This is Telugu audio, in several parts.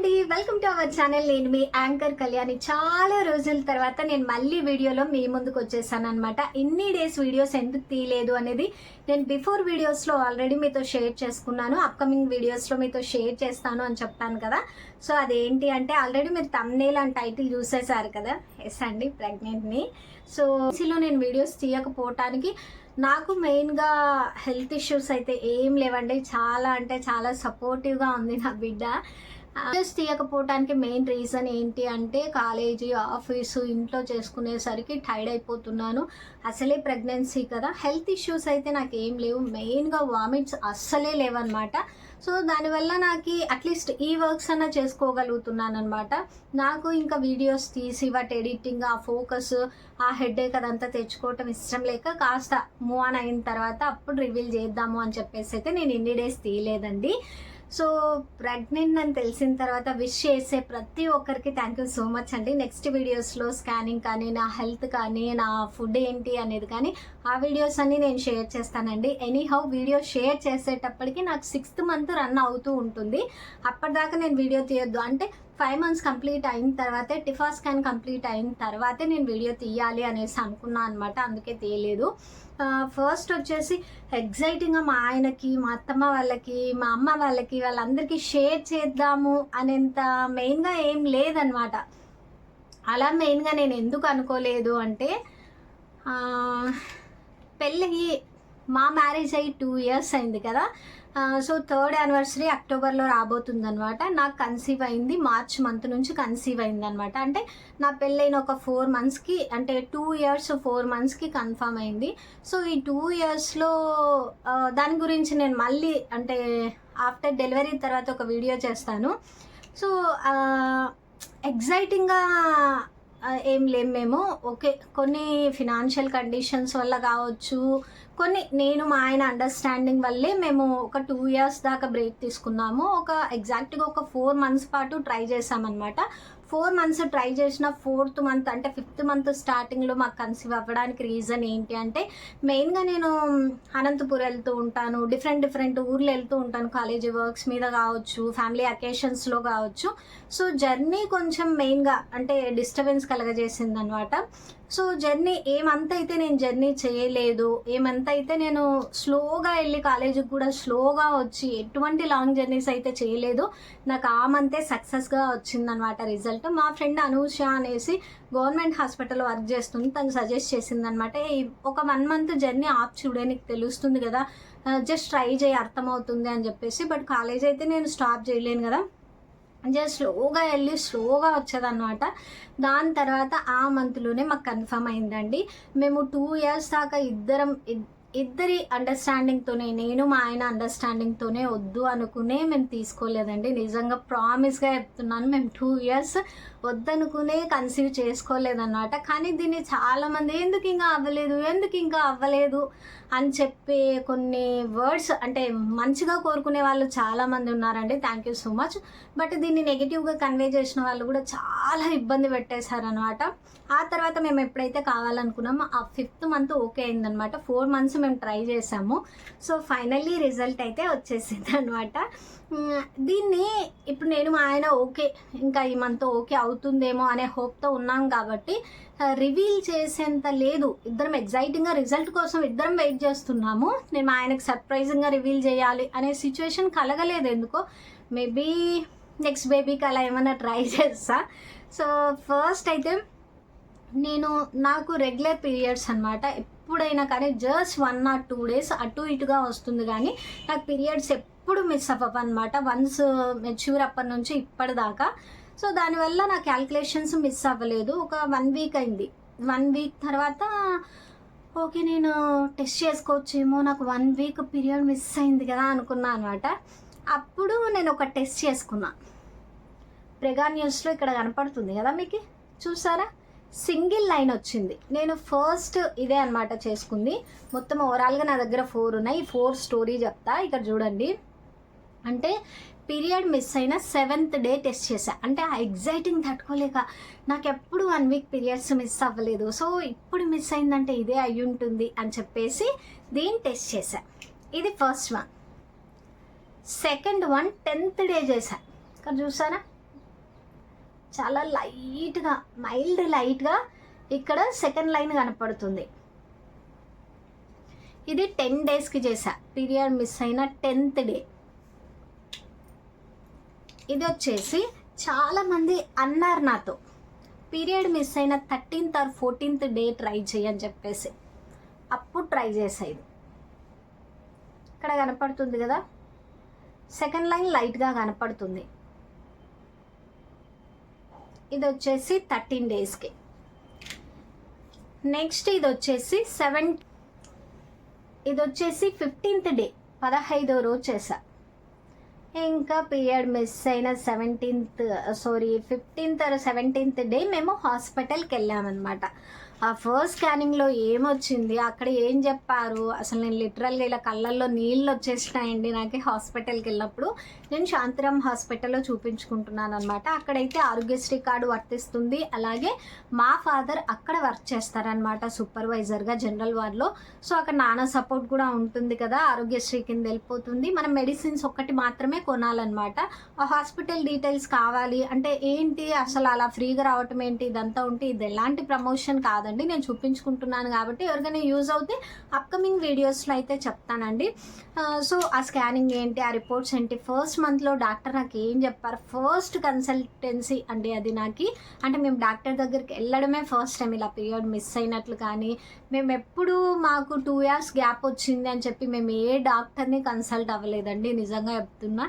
అండి. వెల్కమ్ టు అవర్ ఛానల్ నేను మీ యాంకర్ కళ్యాణి. చాలా రోజుల తర్వాత నేను మళ్ళీ వీడియోలో మీ ముందుకు వచ్చేసాను అనమాట ఇన్ని డేస్ వీడియోస్ ఎందుకు తీయలేదు అనేది నేను బిఫోర్ వీడియోస్లో ఆల్రెడీ మీతో షేర్ చేసుకున్నాను. అప్కమింగ్ వీడియోస్లో మీతో షేర్ చేస్తాను అని చెప్పాను కదా. సో అదేంటి అంటే ఆల్రెడీ మీరు తమ్నేల్ అని టైటిల్ చూసేశారు కదా. ఎస్ అండి ప్రెగ్నెంట్ని సో సిలో నేను వీడియోస్ తీయకపోవటానికి నాకు మెయిన్గా హెల్త్ ఇష్యూస్ అయితే ఏం లేవండి. చాలా అంటే చాలా సపోర్టివ్గా ఉంది నా బిడ్డ. వీడియోస్ తీయకపోవటానికి మెయిన్ రీజన్ ఏంటి అంటే కాలేజీ ఆఫీసు ఇంట్లో చేసుకునేసరికి టైర్డ్ అయిపోతున్నాను. అసలే ప్రెగ్నెన్సీ కదా. హెల్త్ ఇష్యూస్ అయితే నాకు ఏం లేవు. మెయిన్గా వామిట్స్ అస్సలే లేవన్నమాట. సో దానివల్ల నాకు అట్లీస్ట్ ఈ వర్క్స్ అన్న చేసుకోగలుగుతున్నాను అనమాట నాకు ఇంకా వీడియోస్ తీసి వాటి ఎడిటింగ్ ఆ ఫోకస్ ఆ హెడ్ఏక్ అదంతా తెచ్చుకోవటం ఇష్టం లేక కాస్త మూవ్ ఆన్ అయిన తర్వాత అప్పుడు రివీల్ చేద్దాము అని చెప్పేసి అయితే నేను ఇన్ని డేస్ తీయలేదండి. సో ప్రెగ్నెంట్ అని తెలిసిన తర్వాత విష్ చేసే ప్రతి ఒక్కరికి థ్యాంక్ యూ సో మచ్ అండి. నెక్స్ట్ వీడియోస్లో స్కానింగ్ కానీ నా హెల్త్ కానీ నా ఫుడ్ ఏంటి అనేది కానీ ఆ వీడియోస్ అన్ని నేను షేర్ చేస్తానండి. ఎనీ హౌ వీడియో షేర్ చేసేటప్పటికి నాకు సిక్స్త్ మంత్ రన్ అవుతూ ఉంటుంది. అప్పటిదాకా నేను వీడియో తీయొద్దు. అంటే ఫైవ్ మంత్స్ కంప్లీట్ అయిన తర్వాతే టిఫా స్కాన్ కంప్లీట్ అయిన తర్వాతే నేను వీడియో తీయాలి అనేసి అనుకున్నాను అనమాట అందుకే తీయలేదు. ఫస్ట్ వచ్చేసి ఎగ్జైటింగ్గా మా ఆయనకి మా అత్తమ్మ వాళ్ళకి మా అమ్మ వాళ్ళకి వాళ్ళందరికీ షేర్ చేద్దాము అనేంత మెయిన్గా ఏం లేదనమాట అలా మెయిన్గా నేను ఎందుకు అనుకోలేదు అంటే పెళ్ళి మా మ్యారేజ్ అయ్యి టూ ఇయర్స్ అయింది కదా. సో థర్డ్ యానివర్సరీ అక్టోబర్లో రాబోతుంది అనమాట నాకు కన్సీవ్ అయింది. మార్చ్ మంత్ నుంచి కన్సీవ్ అయింది అనమాట అంటే నా పెళ్ళైన ఒక ఫోర్ మంత్స్కి అంటే టూ ఇయర్స్ ఫోర్ మంత్స్కి కన్ఫర్మ్ అయింది. సో ఈ టూ ఇయర్స్లో దాని గురించి నేను మళ్ళీ అంటే ఆఫ్టర్ డెలివరీ తర్వాత ఒక వీడియో చేస్తాను. సో ఎగ్జైటింగ్గా ఏం లేం మేము. ఓకే కొన్ని ఫినాన్షియల్ కండిషన్స్ వల్ల కావచ్చు కొన్ని నేను మా ఆయన అండర్స్టాండింగ్ వల్లే మేము ఒక టూ ఇయర్స్ దాకా బ్రేక్ తీసుకున్నాము. ఒక ఎగ్జాక్ట్గా ఒక ఫోర్ మంత్స్ పాటు ట్రై చేసామన్నమాట ఫోర్ మంత్స్ ట్రై చేసిన ఫోర్త్ మంత్ అంటే ఫిఫ్త్ మంత్ స్టార్టింగ్లో మాకు కన్సీవ్ అవ్వడానికి రీజన్ ఏంటి అంటే మెయిన్గా నేను అనంతపూర్ వెళ్తూ ఉంటాను డిఫరెంట్ డిఫరెంట్ ఊర్లు వెళ్తూ ఉంటాను. కాలేజీ వర్క్స్ మీద కావచ్చు ఫ్యామిలీ అకేషన్స్లో కావచ్చు. సో జర్నీ కొంచెం మెయిన్గా అంటే డిస్టర్బెన్స్ కలగజేసింది అనమాట సో జర్నీ ఏమంత అయితే నేను జర్నీ చేయలేదు ఏమంత అయితే నేను స్లోగా వెళ్ళి కాలేజీకి కూడా స్లోగా వచ్చి ఎటువంటి లాంగ్ జర్నీస్ అయితే చేయలేదు నాకు ఆ మంతే సక్సెస్గా వచ్చిందనమాట రిజల్ట్ మా ఫ్రెండ్ అనూష అనేసి గవర్నమెంట్ హాస్పిటల్లో వర్క్ చేస్తుంది. తను సజెస్ట్ చేసింది అనమాట ఒక వన్ మంత్ జర్నీ ఆప్ చూడే నీకు తెలుస్తుంది కదా జస్ట్ ట్రై చేయి అర్థమవుతుంది అని చెప్పేసి. బట్ కాలేజ్ అయితే నేను స్టాప్ చేయలేను కదా. జస్ట్ స్లోగా వెళ్ళి స్లోగా వచ్చేదన్నమాట దాని తర్వాత ఆ మంత్లోనే మాకు కన్ఫర్మ్ అయిందండి. మేము టూ ఇయర్స్ దాకా ఇద్దరం ఇద్దరి అండర్స్టాండింగ్తోనే నేను మా ఆయన అండర్స్టాండింగ్తోనే వద్దు అనుకునే మేము తీసుకోలేదండి. నిజంగా ప్రామిస్గా చెప్తున్నాను మేము టూ ఇయర్స్ వద్దనుకునే కన్సీవ్ చేసుకోలేదన్నమాట. కానీ దీన్ని చాలామంది ఎందుకు ఇంకా అవ్వలేదు ఎందుకు ఇంకా అవ్వలేదు అని చెప్పే కొన్ని వర్డ్స్ అంటే మంచిగా కోరుకునే వాళ్ళు చాలామంది ఉన్నారండి. Thank you so much but దీన్ని నెగిటివ్గా కన్వే చేసిన వాళ్ళు కూడా చాలా ఇబ్బంది పెట్టేశారనమాట ఆ తర్వాత మేము ఎప్పుడైతే కావాలనుకున్నామో ఆ ఫిఫ్త్ మంత్ ఓకే అయిందనమాట ఫోర్ మంత్స్ మేము ట్రై చేసాము. సో ఫైనల్లీ రిజల్ట్ అయితే వచ్చేసింది అనమాట దీన్ని నేను మా ఆయన ఓకే ఇంకా ఈ మంత్ ఓకే అవుతుందేమో అనే హోప్తో ఉన్నాం కాబట్టి రివీల్ చేసేంత లేదు. ఇద్దరం ఎగ్జైటింగ్గా రిజల్ట్ కోసం ఇద్దరం వెయిట్ చేస్తున్నాము. నేను మా ఆయనకు సర్ప్రైజింగ్గా రివీల్ చేయాలి అనే సిచ్యువేషన్ కలగలేదు ఎందుకో. మేబీ నెక్స్ట్ బేబీకి అలా ఏమైనా ట్రై చేస్తా. సో ఫస్ట్ అయితే నేను నాకు రెగ్యులర్ పీరియడ్స్ అనమాట ఎప్పుడైనా కానీ just one or two days అటు ఇటుగా వస్తుంది కానీ నాకు పీరియడ్స్ ఎప్పుడు మిస్ అవ్వవు అనమాట వన్స్ మెచ్యూర్ అప్పటి నుంచి ఇప్పటిదాకా. సో దానివల్ల నా క్యాల్కులేషన్స్ మిస్ అవ్వలేదు. ఒక వన్ వీక్ అయింది. వన్ వీక్ తర్వాత ఓకే నేను టెస్ట్ చేసుకోవచ్చేమో నాకు వన్ వీక్ పీరియడ్ మిస్ అయింది కదా అనుకున్నా అనమాట అప్పుడు నేను ఒక టెస్ట్ చేసుకున్నా. ప్రెగా న్యూస్లో ఇక్కడ కనపడుతుంది కదా మీకు? చూసారా? సింగిల్ లైన్ వచ్చింది. నేను ఫస్ట్ ఇదే అనమాట చేసుకుంది. మొత్తం ఓవరాల్గా నా దగ్గర ఫోర్ ఉన్నాయి. ఫోర్ స్టోరీ చెప్తా. ఇక్కడ చూడండి. అంటే పీరియడ్ మిస్ అయిన సెవెంత్ డే టెస్ట్ చేశా. అంటే ఆ ఎగ్జైటింగ్ తట్టుకోలేక నాకు ఎప్పుడు వన్ వీక్ పీరియడ్స్ మిస్ అవ్వలేదు. సో ఇప్పుడు మిస్ అయిందంటే ఇదే అయి ఉంటుంది అని చెప్పేసి దీన్ని టెస్ట్ చేశా. ఇది first one. Second one tenth day చేశా. ఇక్కడ చూసారా? చాలా లైట్గా మైల్డ్ లైట్గా ఇక్కడ సెకండ్ లైన్ కనపడుతుంది. ఇది టెన్ డేస్కి చేశా. పీరియడ్ మిస్ అయిన టెన్త్ డే. ఇది వచ్చేసి చాలామంది అన్నారు నాతో. పీరియడ్ మిస్ అయిన thirteenth or fourteenth day try చేయని చెప్పేసి. అప్పుడు ట్రై చేసేది ఇక్కడ కనపడుతుంది కదా? సెకండ్ లైన్ లైట్గా కనపడుతుంది. ఇది వచ్చేసి థర్టీన్ డేస్కి. నెక్స్ట్ ఇది వచ్చేసి సెవెన్ ఇది వచ్చేసి ఫిఫ్టీన్త్ డే పదహైదో రోజు చేశా. ఇంకా పీరియడ్ మిస్ అయిన seventeenth sorry fifteenth or seventeenth day మేము హాస్పిటల్కి వెళ్ళామన్నమాట. ఆ ఫస్ట్ స్కానింగ్లో ఏమొచ్చింది? అక్కడ ఏం చెప్పారు? అసలు నేను లిటరల్గా ఇలా కళ్ళల్లో నీళ్ళు వచ్చేసినాయండి నాకు హాస్పిటల్కి వెళ్ళినప్పుడు. నేను శాంతిరామ్ హాస్పిటల్లో చూపించుకుంటున్నాను అనమాట అక్కడైతే ఆరోగ్యశ్రీ కార్డు వర్తిస్తుంది. అలాగే మా ఫాదర్ అక్కడ వర్క్ చేస్తారనమాట సూపర్వైజర్గా జనరల్ వార్డ్లో సో అక్కడ నాన్న సపోర్ట్ కూడా ఉంటుంది కదా ఆరోగ్యశ్రీ కింద వెళ్ళిపోతుంది. మనం మెడిసిన్స్ ఒక్కటి మాత్రమే కొనాలన్నమాట. ఆ హాస్పిటల్ డీటెయిల్స్ కావాలి. అంటే ఏంటి? అసలు అలా ఫ్రీగా రావటం ఏంటి? ఇదంతా ఉంటే ఇది ఎలాంటి ప్రమోషన్ కాదు కాదండి నేను చూపించుకుంటున్నాను కాబట్టి ఎవరికైనా యూజ్ అవుతే అప్కమింగ్ వీడియోస్లో అయితే చెప్తానండి. సో ఆ స్కానింగ్ ఏంటి ఆ రిపోర్ట్స్ ఏంటి ఫస్ట్ మంత్లో డాక్టర్ నాకు ఏం చెప్పారు? ఫస్ట్ కన్సల్టెన్సీ అండి అది నాకు. అంటే మేము డాక్టర్ దగ్గరికి వెళ్ళడమే ఫస్ట్ టైం ఇలా పీరియడ్ మిస్ అయినట్లు కానీ మేము ఎప్పుడు మాకు టూ ఇయర్స్ గ్యాప్ వచ్చింది అని చెప్పి మేము ఏ డాక్టర్ని కన్సల్ట్ అవ్వలేదండి నిజంగా చెప్తున్నా.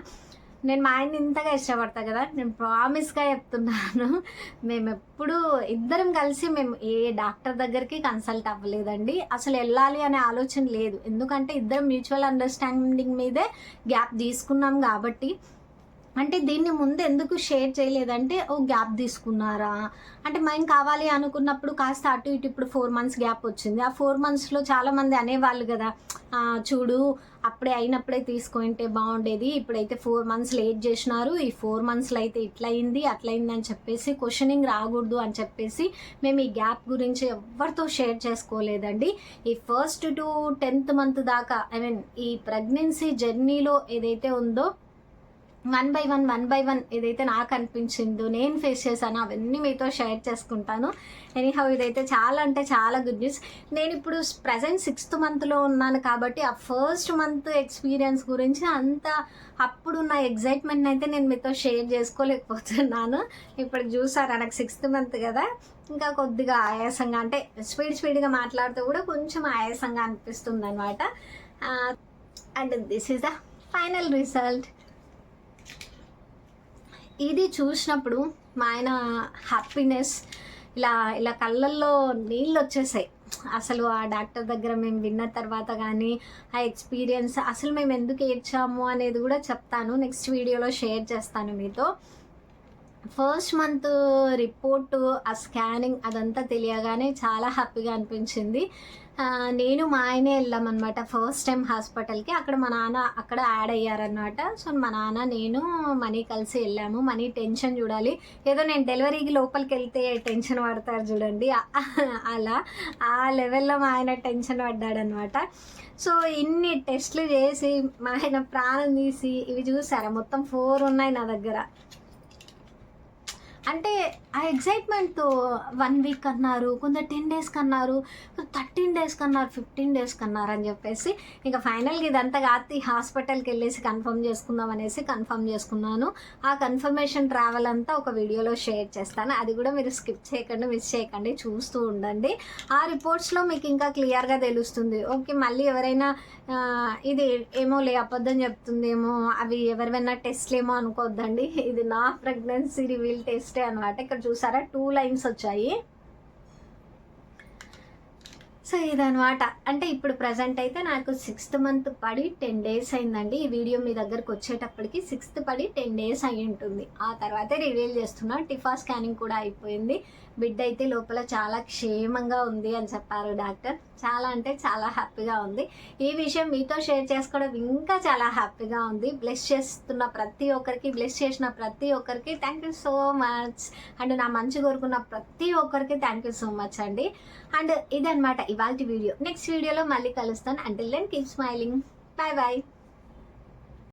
నేను మా ఆయన్ని ఇంతగా ఇష్టపడతా కదా నేను ప్రామిస్గా చెప్తున్నాను. మేము ఎప్పుడు ఇద్దరం కలిసి మేము ఏ డాక్టర్ దగ్గరికి కన్సల్ట్ అవ్వలేదండి. అసలు వెళ్ళాలి అనే ఆలోచన లేదు. ఎందుకంటే ఇద్దరం మ్యూచువల్ అండర్స్టాండింగ్ మీదే గ్యాప్ తీసుకున్నాం కాబట్టి అంటే దీన్ని ముందు ఎందుకు షేర్ చేయలేదంటే ఓ గ్యాప్ తీసుకున్నారా? అంటే మేము కావాలి అనుకున్నప్పుడు కాస్త అటు ఇటు ఇప్పుడు ఫోర్ మంత్స్ గ్యాప్ వచ్చింది. ఆ ఫోర్ మంత్స్లో చాలామంది అనేవాళ్ళు కదా చూడు అప్పుడే అయినప్పుడే తీసుకుంటే బాగుండేది ఇప్పుడైతే ఫోర్ మంత్స్ లేట్ చేసినారు ఈ ఫోర్ మంత్స్లో అయితే ఇట్లయింది అట్లయింది అని చెప్పేసి క్వశ్చనింగ్ రాకూడదు అని చెప్పేసి మేము ఈ గ్యాప్ గురించి ఎవరితో షేర్ చేసుకోలేదండి. ఈ ఫస్ట్ టు టెన్త్ మంత్ దాకా ఐ మీన్ ఈ ప్రెగ్నెన్సీ జర్నీలో ఏదైతే ఉందో one by one one by one ఏదైతే నాకు అనిపించిందో నేను ఫేస్ చేశానో అవన్నీ మీతో షేర్ చేసుకుంటాను. ఎనీహౌ ఇదైతే చాలా అంటే చాలా గుడ్ న్యూస్ నేను ఇప్పుడు ప్రజెంట్ సిక్స్త్ మంత్లో ఉన్నాను కాబట్టి ఆ ఫస్ట్ మంత్ ఎక్స్పీరియన్స్ గురించి అంత అప్పుడు నా ఎగ్జైట్మెంట్ అయితే నేను మీతో షేర్ చేసుకోలేకపోతున్నాను. ఇప్పుడు చూసారా నాకు సిక్స్త్ మంత్ కదా. ఇంకా కొద్దిగా ఆయాసంగా అంటే స్పీడ్ స్పీడ్గా మాట్లాడుతూ కూడా కొంచెం ఆయాసంగా అనిపిస్తుంది అనమాట and this is the final result ఇది చూసినప్పుడు మా ఆయన హ్యాపీనెస్ ఇలా ఇలా కళ్ళల్లో నీళ్ళు వచ్చేసాయి. అసలు ఆ డాక్టర్ దగ్గర మేము విన్న తర్వాత కానీ ఆ ఎక్స్పీరియన్స్ అసలు మేము ఎందుకు ఏడ్చాము అనేది కూడా చెప్తాను. నెక్స్ట్ వీడియోలో షేర్ చేస్తాను మీతో. ఫస్ట్ మంత్ రిపోర్టు ఆ స్కానింగ్ అదంతా తెలియగానే చాలా హ్యాపీగా అనిపించింది. నేను మా ఆయనే వెళ్ళామన్నమాట ఫస్ట్ టైం హాస్పిటల్కి అక్కడ మా నాన్న అక్కడ యాడ్ అయ్యారనమాట సో మా నాన్న నేను మనీ కలిసి వెళ్ళాము. మనీ టెన్షన్ చూడాలి. ఏదో నేను డెలివరీకి లోపలికి వెళ్తే టెన్షన్ పడతారు చూడండి. అలా. ఆ లెవెల్లో మా ఆయన టెన్షన్ పడ్డాడనమాట సో ఇన్ని టెస్ట్లు చేసి మా ఆయన ప్రాణం తీసి ఇవి చూసారా? మొత్తం ఫోర్ ఉన్నాయి నా దగ్గర. అంటే ఆ ఎగ్జైట్మెంట్తో వన్ వీక్ అన్నారు కొందరు టెన్ డేస్కి అన్నారు థర్టీన్ డేస్కి అన్నారు ఫిఫ్టీన్ డేస్కి అన్నారు అని చెప్పేసి ఇంకా ఫైనల్గా ఇదంతా కాదు హాస్పిటల్కి వెళ్ళేసి కన్ఫర్మ్ చేసుకుందాం అనేసి కన్ఫర్మ్ చేసుకున్నాను. ఆ కన్ఫర్మేషన్ ట్రావెల్ అంతా ఒక వీడియోలో షేర్ చేస్తాను. అది కూడా మీరు స్కిప్ చేయకండి మిస్ చేయకండి చూస్తూ ఉండండి. ఆ రిపోర్ట్స్లో మీకు ఇంకా క్లియర్గా తెలుస్తుంది. ఓకే మళ్ళీ ఎవరైనా ఇది ఏమో లే అబద్ధం చెప్తుందేమో అవి ఎవరివైనా టెస్ట్లు ఏమో అనుకోవద్దండి ఇది నా ప్రెగ్నెన్సీ రివీల్ టెస్ట్ అనమాట ఇక్కడ చూసారా? టూ లైన్స్ వచ్చాయి. సో ఇదనమాట అంటే ఇప్పుడు ప్రజెంట్ అయితే నాకు సిక్స్త్ మంత్ పడి టెన్ డేస్ అయిందండి. ఈ వీడియో మీ దగ్గరకు వచ్చేటప్పటికి సిక్స్త్ పడి టెన్ డేస్ అయి ఉంటుంది ఆ తర్వాతే రివీల్ చేస్తున్నా. టిఫా స్కానింగ్ కూడా అయిపోయింది. బిడ్డ అయితే లోపల చాలా క్షేమంగా ఉంది అని చెప్పారు డాక్టర్. చాలా అంటే చాలా హ్యాపీగా ఉంది. ఈ విషయం మీతో షేర్ చేసుకోవడం ఇంకా చాలా హ్యాపీగా ఉంది. బ్లెస్ చేస్తున్న ప్రతి ఒక్కరికి బ్లెస్ చేసిన ప్రతి ఒక్కరికి thank you so much and నా మంచి కోరుకున్న ప్రతి ఒక్కరికి థ్యాంక్ యూ సో మచ్ అండి. అండ్ ఇదనమాట ఇవాళ వీడియో. నెక్స్ట్ వీడియోలో మళ్ళీ కలుస్తాను. Until then keep smiling bye bye